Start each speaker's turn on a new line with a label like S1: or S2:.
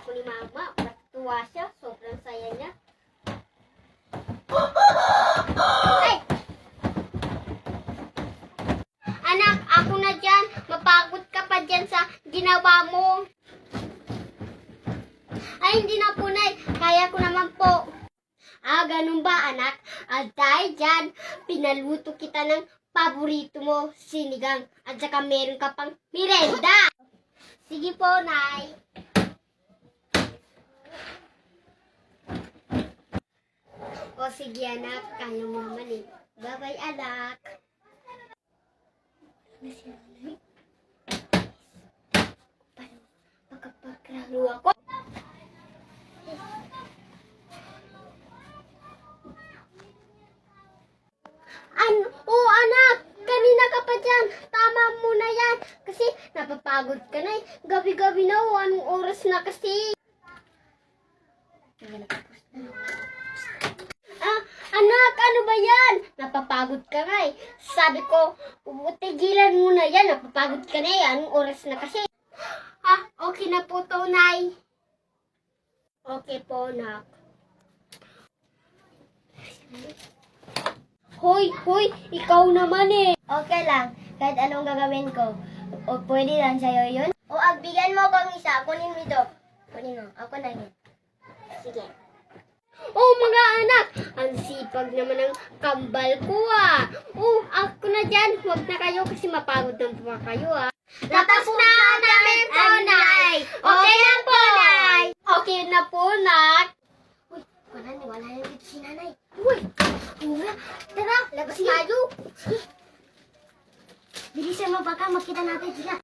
S1: ako ni mama. Natuwa siya. Sobrang saya niya. Ay! Anak, ako na dyan. Mapagod ka pa dyan sa ginawa mo. Ay, hindi na po, Nay. Kaya ko naman po. Ah, ganun ba, anak? At dahil dyan, pinaluto kita ng paborito mo, sinigang. At saka meron ka pang mirenda. Sige po, Nay. O sige, anak. Kaya mo naman eh. Bye-bye, anak. Pagkapaglaro ako? Ano? Oo, anak! Kanina ka pa dyan. Tama mo na yan. Kasi napapagod ka na eh. Gabi-gabi na oh. Anong oras na kasi?
S2: Anak, ano ba
S1: yan? Napapagod ka nga eh. Sabi ko, tigilan mo na yan. Napapagod ka na eh. Anong oras na kasi? Ah, okay na po to, Nay. Okay po, nak. Hoy, hoy, ikaw naman eh.
S2: Okay lang, kahit anong gagawin ko. O pwede lang sa'yo yun? O agbigyan mo akong isa, kunin mo ito. Kunin mo, ako na yun.
S1: Sige. Oh, mga anak, ang Huwag naman ang kambal ko ah. Oh, ako na dyan. Huwag na kayo kasi mapagod na po kayo ah.
S2: Tapos na namin po, Nay. Okay na po, Nay.
S1: Okay na po, Nak.
S2: Uy, wala ni, wala na dito si Nanay. Uy, oo. Tara, labas tayo. Bilisan mo baka makita natin sila.